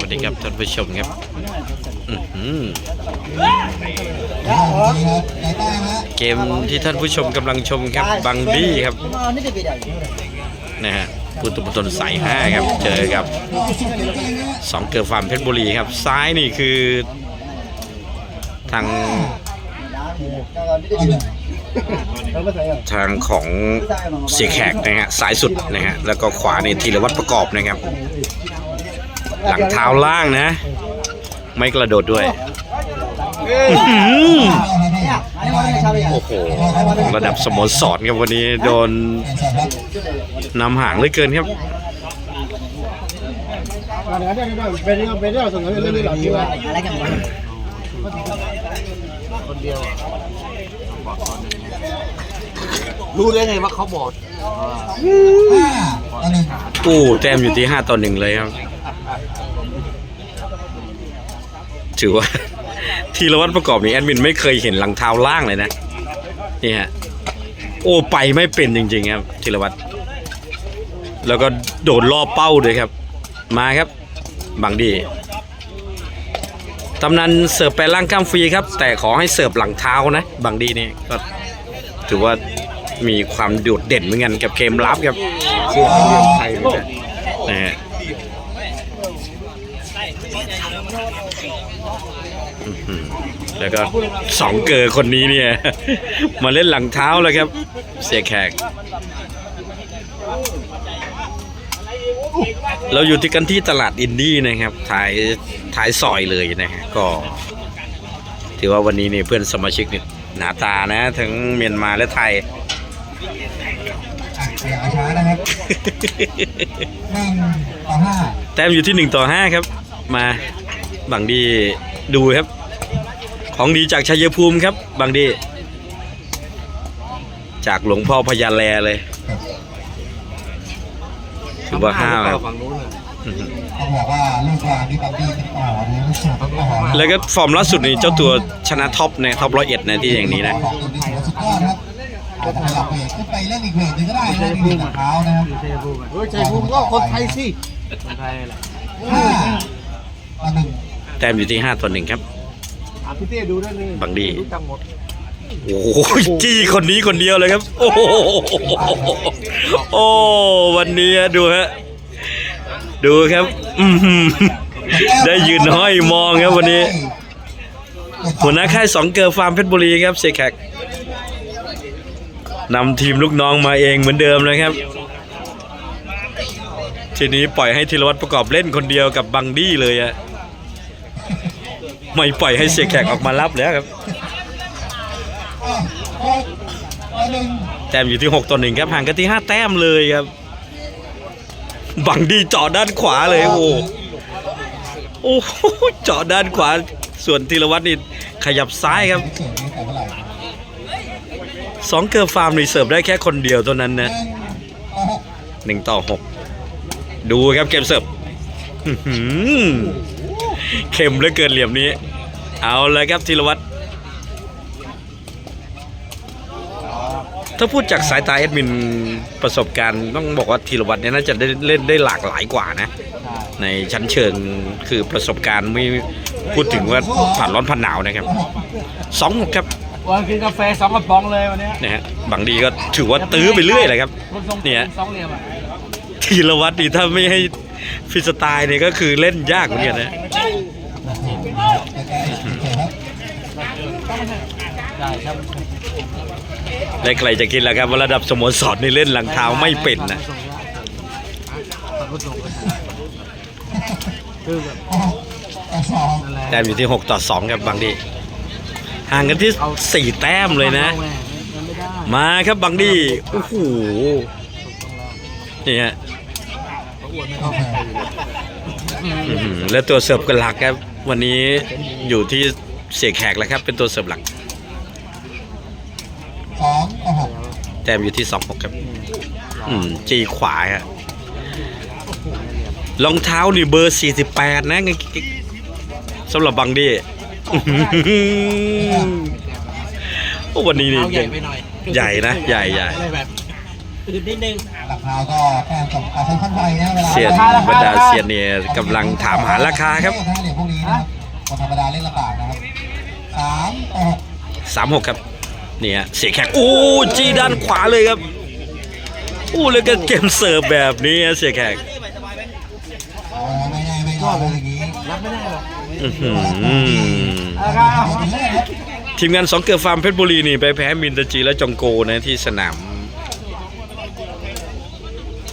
วัสดีครับท่านผู้ชมครับเกมที่ท่านผู้ชมกำลังชมครับบังดี้ครับนะฮะพุทธบุตรสายห้าครับ เจอกับสองเกิร์ฟาร์มเพชรบุรีครับ ซ้ายนี่คือ ทางทางของเสียแขกนะฮะสายสุดนะฮะแล้วก็ขวานี่ธีรวัตรประกอบนะครับ หลังเท้าล่างนะ ไม่กระโดดด้วยอื้อหือโอ้โห ระดับสโมสรครับวันนี้โดนนำห่างเหลยเกินครับรู้ได้ไงว่าเขาบอกโอ้แต้มอยู่ที่5ต่อหนึ่งเลยครับ ถือว่าธีรวัตรประกอบนี่แอดมินไม่เคยเห็นหลังเท้าล่างเลยนะนี่ฮะโอ้ไปไม่เป็นจริง ๆ ครับ ธีรวัตรแล้วก็โดดล่อเป้าด้วยครับ มาครับบังดีตำนานเสิร์ฟไปล่างข้ามฟรีครับ แต่ขอให้เสิร์ฟหลังเท้านะบังดีนี่ก็ถือว่ามีความโดดเด่นเหมือนกันกับเกมรับครับเชื่อเรียนไทยเหมือนกันนะฮะอื้อหือ แล้วก็สองเกอร์คนนี้เนี่ย มาเล่นหลังเท้าแล้วครับ เสียแขก เราอยู่ที่กันที่ตลาดอินดี้นะครับท้ายท้ายซอยเลยนะฮะก็ ถือว่าวันนี้นี่เพื่อนสมาชิกนี่หนาตานะ ทั้งเมียนมาและไทยอย่าช้านะครับหนึ่งต่อห้าแต้มอยู่ที่1ต่อ5ครับ มาบังดีดูครับ ของดีจากชัยภูมิครับบังดี จากหลวงพ่อพญาแลเลยถือว่าห้าวครับฝั่งนู้นน่ะอื้อหือเขาบอกว่าลูกวางที่บังดี้เป็นอ่อนนะลูกอ่อนแล้วก็ฟอร์มล่าสุดนี่เจ้าตัวชนะท็อปนะท็อปร้อยเอ็ดนะที่อย่างนี้นะของตัวนี้ถือว่าสุดยอดครับอาจจะสลับเวทขึ้นไปเล่นอีกเวทหนึงก็ได้นะที่มีเท้านะครับชัยภูมิเฮ้ยชัยภูมิก็คนไทยสิคนไทยแหละห้าต่อหนึ่งแต้มอยู่ที่5ต่อหนึ่งครับ อะพี่เต้ดูได้เลยบังดี รู้จักหมดโอ้โหจี้คนนี้คนเดียวเลยครับ โอ้โหโอ้วันนี้ดูฮะดูครับอื้อหือได้ยืนห้อยมองครับวันนี้ หัวหน้าค่ายสองเกอร์ฟาร์มเพชรบุรีครับเซแขกนำทีมลูกน้องมาเองเหมือนเดิมนะครับ ทีนี้ปล่อยให้ธีรวัตรประกอบเล่นคนเดียวกับบังดี้เลยอะ ไม่ปล่อยให้เสียแขกออกมารับแล้วครับ แต้มอยู่ที่ 6ต่อหนึ่งครับห่างกันที่ 5 แต้มเลยครับ บังดีเจาะด้านขวาเลยโอ้โหโอ้เจาะด้านขวาส่วนธีรวัตรนี่ขยับซ้ายครับสองเกอร์ฟาร์มรีเสิร์ฟได้แค่คนเดียวเท่านั้นนะหนึ่งต่อหกดูครับเกมเสิร์ฟ เข้มเหลือเกินเหลี่ยมนี้ เอาเลยครับธีรวัตรถ้าพูดจากสายตาแอดมินประสบการณ์ต้องบอกว่าธีรวัตรเนี่ยน่าจะได้เล่นได้หลากหลายกว่านะ ในชั้นเชิงคือประสบการณ์ไม่พูดถึงว่าผ่านร้อนผ่านหนาวนะครับสองหกครับวันกินกาแฟสองกระป๋องเลยวันเนี้ยนะฮะบางดีก็ถือว่าตื้อไปเรื่อยเลยครับคนทรงเนี่ยสองเหลี่ยมอะธีรวัตรนี่ถ้าไม่ให้ ฟรีสไตล์เนี่ยก็คือเล่นยากเหมือนกันนะใกล้ใครับและใครจะคิดแล้วครับว่าระดับสโมสรนี่เล่นหลังเท้าไม่เป็นนะแบบหกต่อสองนั่นแหละแต้มอยู่ที่ 6 ต่อ2ครับบางดีห่างกันที่ 4 แต้มเลยนะ มาครับบางดีโอ้โหนี่ฮะ อวดไม่เข้าไปอื้อหือแล้วตัวเสิร์ฟกันหลักครับ วันนี้อยู่ที่เสียแขกแล้วครับ เป็นตัวเสิร์ฟหลัก สองต่อหกแต้มอยู่ที่2 6ครับ อืม จีขวาฮะรองเท้านี่เบอร์48นะสำหรับบางดีอื้อหือโอ้วันนี้นี่ เอาใหญ่ไปหน่อยใหญ่นะใหญ่ใหญ่ อะไรแบบ อื่นนิดนึงหลักเท้าก็แต้มกับการใช้ขั้นไวนะเวลาเซียนบรรดาเซียนเนี่ยกำลังถามหาราคาครับถ้าเหรียญพวกนี้นะครับคนธรรมดาเล่นลำบากนะครับสามต่อหกสามหกครับเนี่ยเสียแขกโอ้จีด้านขวาเลยครับโอ้แล้วก็เกมเสิร์ฟแบบนี้ฮะเสียแขกเออไม่ได้ไม่ได้เลยอย่างนี้รับไม่ได้หรอกอื้อหือเอาไปเลยครับทีมงานสองเกือฟาร์มเพชรบุรีนี่ไปแพ้มินตาจีและจองโกนะที่สนาม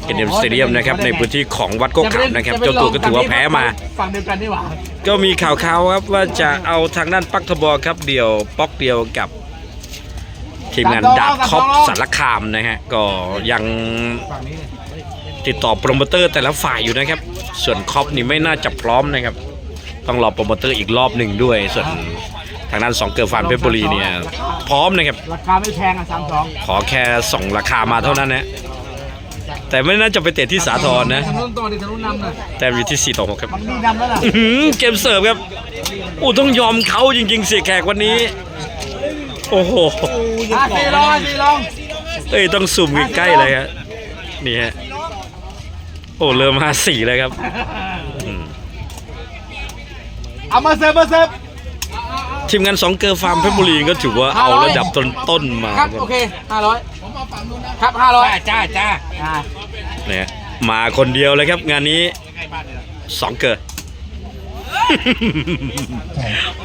เอ็นเอ็มสเตเดียมนะครับในพื้นที่ของวัดโกกขามนะครับเจ้าตัวก็ถือว่าแพ้มา ฝั่งเดียวกันนี่หว่าก็มีข่าวข่าวๆครับว่าจะเอาทางด้านปักทบอครับเดี่ยวป๊อกเดียวกับทีมงานดาบคอปสารคามนะฮะก็ยังฝั่งนี้ติดต่อโปรโมเตอร์แต่ละฝ่ายอยู่นะครับ ส่วนคอปนี่ไม่น่าจะพร้อมนะครับ ต้องรอโปรโมเตอร์อีกรอบหนึ่งด้วย ส่วนทางด้านสองเกิร์ลฟาร์มเพชรบุรีเนี่ยพร้อมนะครับ ราคาไม่แพงอะสามสองขอแค่ส่งราคามาเท่านั้นนะ แต่ไม่น่าจะไปเตะที่สาทรนะ ทางนู้นตัวดิทางนู้นนำนะแต่อยู่ที่ 4 ต่อ 6 ครับ มันนี่นำแล้วล่ะอื้อหือเกมเสิร์ฟครับโอ้ต้องยอมเขาจริง ๆ เสียแขกวันนี้ โอ้โห อะสี่ลองอะสี่ลองเอ้ยต้องซูมใกล้ๆเลยฮะนี่ฮะ โอ้เริ่มมาสี่เลยครับอืมเอามาเสิร์ฟมาเสิร์ฟ ทีมงานสองเกอร์ฟาร์มเพชรบุรีก็ถือว่าเอาระดับต้นๆมาครับโอเคห้าร้อยครับห้าร้อยจ้าจ้าอ่าเนี่ยมาคนเดียวเลยครับ งานนี้สองเกอร์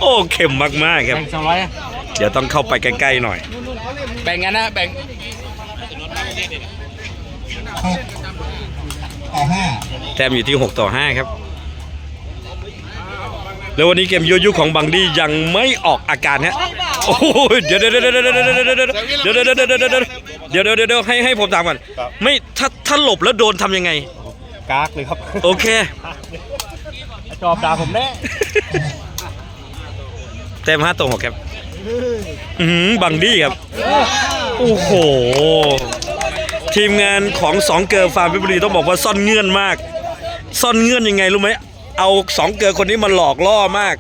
โอ้เข็มมากๆครับ แบ่งสองร้อยเดี๋ยวต้องเข้าไปใกล้ๆหน่อย แบ่งกันนะแบ่งหกต่อห้าแต้มอยู่ที่ 6 ต่อ 5 ครับ แล้ววันนี้เกมยูยุของบังดี้ยังไม่ออกอาการฮะโอ้ยเดี๋ยวเดี๋ยวเดี๋ยวเดี๋ยวเดี๋ยวเดี๋ยวเดี๋ยวเดี๋ยวเดี๋ยวเดี๋ยวเดี๋ยวเดี๋ยวเดี๋ยวเดี๋ยวให้ให้ผมถามก่อนไม่ถ้าถ้าหลบแล้วโดนทำยังไงกากเลยครับ โอเคจอบด่าผมแน่แต้ม5ต่อ6ครับอือหือบังดี้ครับ โอ้โห ทีมงานของสองเกิร์ลฟาร์มเพชรบุรีต้องบอกว่าซ่อนเงื่อนมาก ซ่อนเงื่อนยังไงรู้ไหม เอาสองเกิร์ลคนนี้มาหลอกล่อมาก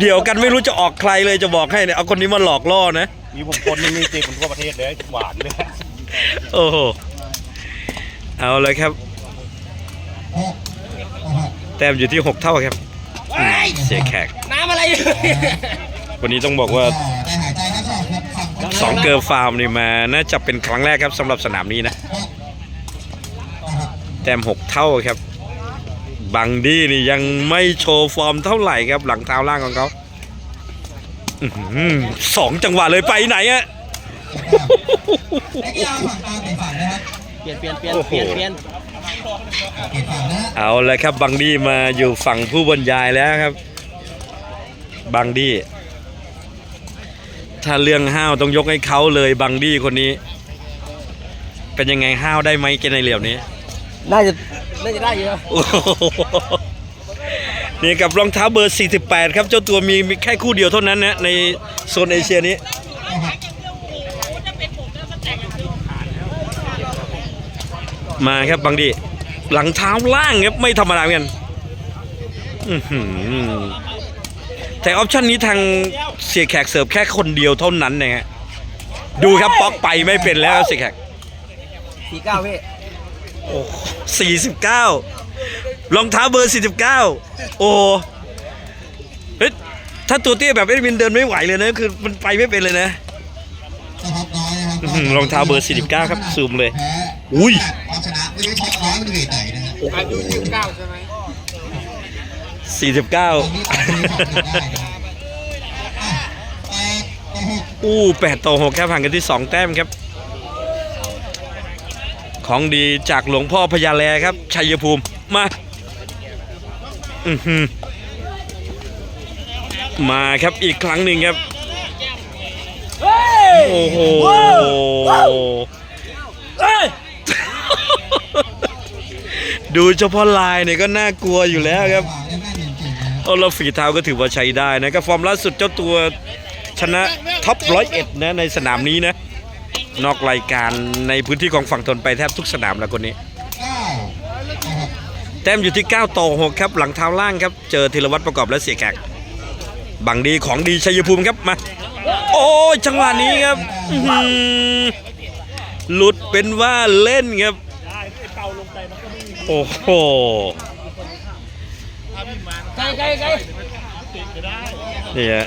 เดี๋ยวกันไม่รู้จะออกใครเลยจะบอกให้เนี่ยเอาคนนี้มาหลอกล่อนะ มีผมคนหนึงนี่ตีคนทั่วประเทศเลยหวานเลยโอ้โหเอาเลยครับหกต่อหกแต้มอยู่ที่6เท่าครับอืมเสียแขก น้ำอะไรวันนี้ต้องบอกว่าก็ได้หายใจครับชอบครับฝั่งสองเกิร์ลฟาร์มนี่มาน่าจะเป็นครั้งแรกครับสำหรับสนามนี้นะหกต่อหกแต้ม6เท่าครับ บังดี้นี่ยังไม่โชว์ฟอร์มเท่าไหร่ครับหลังเท้าล่างของเขาอื้อหือสองจังหวะเลยไปไหนอะนักกีฬาฝั่งตามเป็นฝั่งนะครับเปลี่ยนเปลี่ยนเปลี่ยนโอ้โหเปลี่ยนเปลี่ยนเปลี่ยนฝั่งนะเอาเลยครับบังดี้มาอยู่ฝั่งผู้บรรยายแล้วครับบังดี้ถ้าเรื่องห้าวต้องยกให้เขาเลยบังดี้คนนี้ เป็นยังไงห้าวได้ไหมเกมในเหลี่ยมนี้ น่าจะ น่าจะได้เยอะโอ้โหนี่กับรองเท้าเบอร์ 48 ครับ เจ้าตัวมีมีแค่คู่เดียวเท่านั้นนะ ในโซนเอเชียนี้ต่อหกมาครับบังดี หลังเท้าล่างครับ ไม่ธรรมดาเหมือนกันอื้อหือแต่ออปชันนี้ทางเสียแขกเสิร์ฟแค่คนเดียวเท่านั้นนะฮะดูครับป๊อกไปไม่เป็นแล้วเสียแขก สี่เก้าพี่ โอ้สี่สิบเก้ารองเท้าเบอร์สี่สิบเก้าโอ้เฮ้ยถ้าตัวเตี้ยแบบเอ็ดวินเดินไม่ไหวเลยนะ คือมันไปไม่เป็นเลยนะต่อหกน้อยนะครับอื้อหือรองเท้าเบอร์49ครับ ซูมเลยแพ้อุ้ยความชนะไม่รู้ช็อตร้อยมันเวทไหนนะฮะอายุสิบเก้าใช่ไหมสี่สิบเก้าตรงนี้ตัดมือช็อตได้นะครับอะแปดต่อหกอู้แปดต่อหกครับห่างกันที่สองแต้มครับ ของดีจากหลวงพ่อพญาแลครับ ชัยภูมิ มาอือหือมาครับอีกครั้งหนึ่งครับ โอ้โหดูเฉพาะลายเนี่ยก็น่ากลัวอยู่แล้วครับเล่นได้จริงๆนะครับเอาแล้วฝีเท้าก็ถือว่าใช้ได้นะครับฟอร์มล่าสุดเจ้าตัวชนะท็อปร้อยเอ็ดนะในสนามนี้นะ นอกรายการในพื้นที่ของฝั่งทนไปแทบทุกสนามแล้วคนนี้เต่อหกแต้มอยู่ที่ 9 ต่อ 6 ครับ หลังเท้าล่างครับ เจอธีรวัตรประกอบและเสียแขกบังดีของดีชัยภูมิครับมา โอ้จังหวะนี้ครับอื้อหือหลุดเป็นว่าเล่นครับโอ้โหไกลไกลไกลนี่ฮะ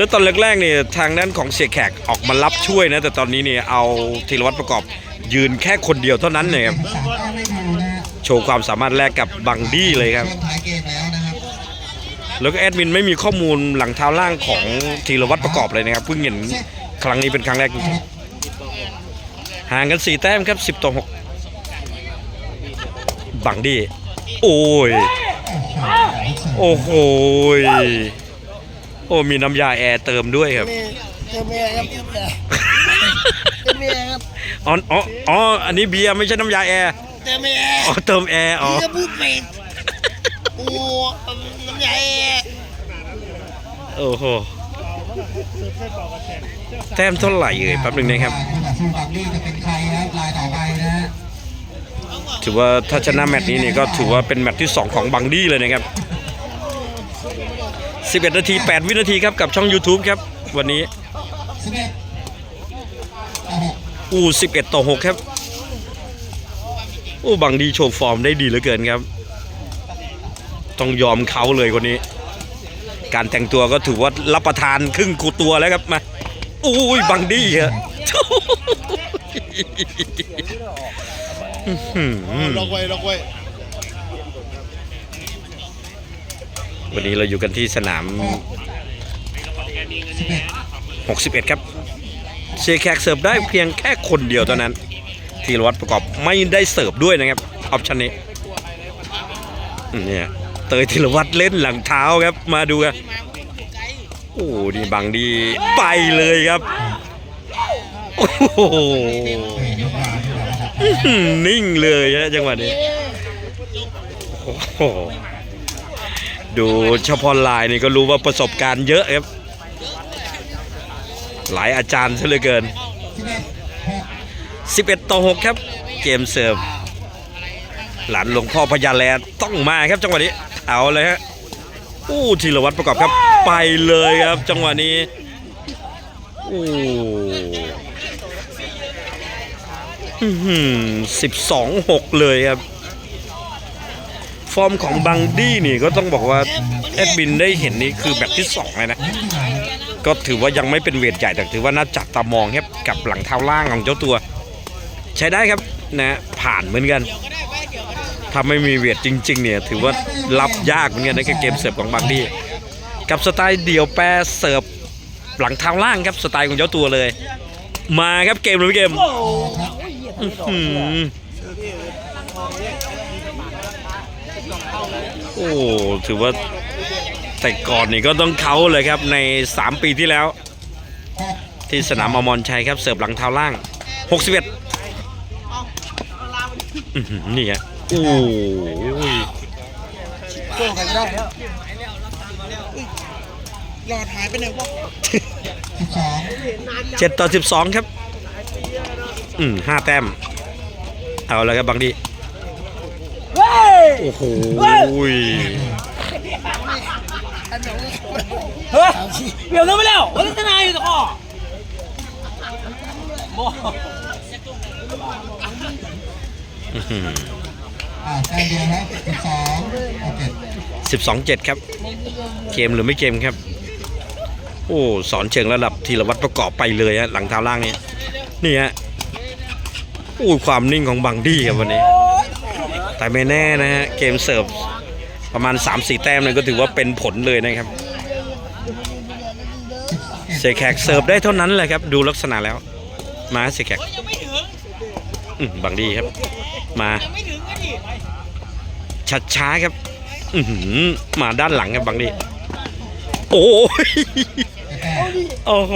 แล้วตอนแรกๆเนี่ยทางด้านของเสียแขกออกมารับช่วยนะ แต่ตอนนี้เนี่ยเอาธีรวัตรประกอบยืนแค่คนเดียวเท่านั้นเนี่ยครับโชว์ความสามารถแรกกับบังดี้เลยครับเกมแล้วนะครับแล้วก็แอดมินไม่มีข้อมูลหลังเท้าล่างของธีรวัตรประกอบเลยนะครับเพิ่งเห็นครั้งนี้เป็นครั้งแรกห่างกัน4แต้มครับ10ต่อ6บังดี้โอ้ย โอ้โหย โอ้มีน้ำยาแอร์เติมด้วยครับเจอเมียครับเจอเมียเจอเมียครับอ๋ออ๋ออ๋ออันนี้เบียร์ไม่ใช่น้ำยาแอร์เจอเมียอ๋อเติมแอร์อ๋อพี่ก็พูดไปโอ้น้ำใหญ่โอ้โหแต้มเท่าไหร่เอ่ยแป๊บหนึ่งนะครับคู่ต่อสู้บังดี้จะเป็นใครครับลายต่อไปนะฮะถือว่าถ้าชนะแมตช์นี้เนี่ยก็ถือว่าเป็นแมตช์ที่ 2 ของบังดี้เลยนะครับ 11 นาที 8 วินาทีครับกับช่อง YouTube ครับ วันนี้สิบเอ็ดต่อหกอู้ 11 ต่อ 6 ครับ อู้บังดีโชว์ฟอร์มได้ดีเหลือเกินครับ ต้องยอมเขาเลยคนนี้ การแต่งตัวก็ถือว่ารับประทานครึ่งกูตัวแล้วครับมา อุ้ยบังดีฮะอื้อหือล็อกไว้ล็อกไว้ วันนี้เราอยู่กันที่สนาม 61 ครับเชียร์แขกเสิร์ฟได้เพียงแค่คนเดียวเท่านั้นธีรวัตรประกอบไม่ได้เสิร์ฟด้วยนะครับ ออปชันนี้เนี่ยเตยธีรวัตรเล่นหลังเท้าครับมาดูกันโอ้ดีบังดีไปเลยครับโอ้โหนิ่งเลยฮะจังหวะนี้โอ้โห ดูเฉพาะลายนี่ก็รู้ว่าประสบการณ์เยอะครับ หลายอาจารย์ซะเหลือเกิน 11 ต่อ 6 ครับ เกมเสิร์ฟหลานหลวงพ่อพญาแลต้องมาครับจังหวะนี้ เอาเลยฮะอู้ธีรวัตรประกอบครับ ไปเลยครับ จังหวะนี้อู้สิบสองหกเลยครับ ฟอร์มของบังดี้นี่ก็ต้องบอกว่าแอดบินได้เห็นนี่คือแบบที่สองเลยนะ ก็ถือว่ายังไม่เป็นเวทใหญ่แต่ถือว่าน่าจับตามองครับกับหลังเท้าล่างของเจ้าตัว ใช้ได้ครับนะผ่านเหมือนกันถ้าไม่มีเวทจริง ๆ เนี่ยถือว่ารับยากเหมือนกันนะเกมเสิร์ฟของบางดี้กับสไตล์เดี่ยวแปรเสิร์ฟหลังเท้าล่างครับสไตล์ของเจ้าตัวเลย มาครับเกมหรือไม่เกม อื้อหือโอ้ถือว่าแต่ก่อนนี่ก็ต้องเขาเลยครับใน 3 ปีที่แล้ว ที่สนามอมรชัยครับเสิร์ฟหลังเท้าล่าง 61อื้อหือนี่ฮะโอ้ยโก้กันได้แล้วหลอดหายไปไหนวะสิบสองเจ็ดต่อสิบสองครับ อืมห้าแต้ม เอาแล้วครับบางดี โอ้โหเฮ้ยเดี๋ยวเลิกไปแล้ววันนี้ทนายอยู่ต่ออื้อหืออ่าแต้มเดียวครับสิบสองต่อเจ็ดสิบสองเจ็ดครับ เกมหรือไม่เกมครับ โอ้สอนเชิงระดับทีละวัดประกอบไปเลยฮะหลังเท้าล่างนี้นี่ฮะโอ้ความนิ่งของบังดี้ครับวันนี้ แต่ไม่แน่นะฮะเกมเสิร์ฟประมาณ 3-4 แต้มเนี่ยก็ถือว่าเป็นผลเลยนะครับเสยแขกเสิร์ฟได้เท่านั้นแหละครับ ดูลักษณะแล้ว มาเสยแขกบังดีครับ มาช้าช้าๆครับมาด้านหลังครับบังดีโอ้ยโอ้โห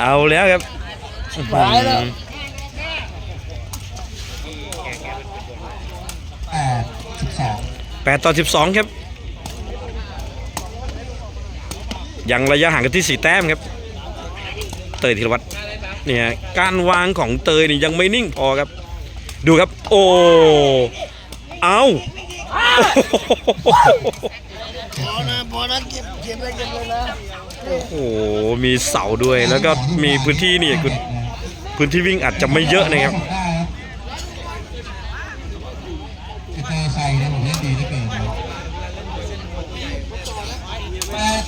เอาแล้วครับ อื้อหือแปดสิบสองแปดต่อสิบสองครับ ยังระยะห่างกันที่สี่แต้มครับ เตยธีรวัตรเนี่ยการวางของเตยนี่ยังไม่นิ่งพอครับ ดูครับ โอ้เอาโอ้โหพอนะพอนะเก็บเก็บเลยเก็บเลยนะโอ้โหมีเสาด้วยแล้วก็มีพื้นที่นี่คุณพื้นที่วิ่งอาจจะไม่เยอะนะครับ ได้ครับเตอร์ชัยเนี่ยผมเล่นดีเหลือเกินแปด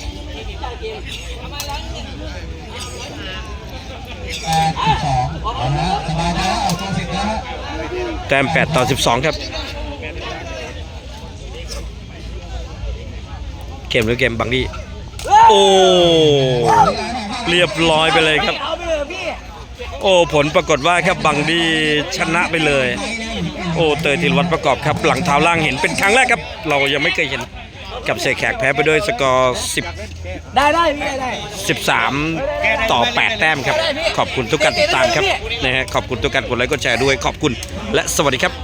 แปดสิบสองเอาละสบายใจแล้วเอาตัวสิบแล้วฮะ แต้ม8ต่อ 12 ครับเกมหรือเกมบังดี้โอ้เรียบร้อยไปเลยครับ โอ้ผลปรากฏว่าครับบังดี้ชนะไปเลย โอ้เตยธีรวัตรประกอบครับ หลังเท้าล่างเห็นเป็นครั้งแรกครับ เรายังไม่เคยเห็น กับเสกแขกแพ้ไปด้วยสกอร์10ได้ได้พี่ได้13 ต่อ 8 แต้มครับ ขอบคุณทุกการติดตามครับนะฮะขอบคุณทุกการกดไลค์กดแชร์ด้วยขอบคุณและสวัสดีครับ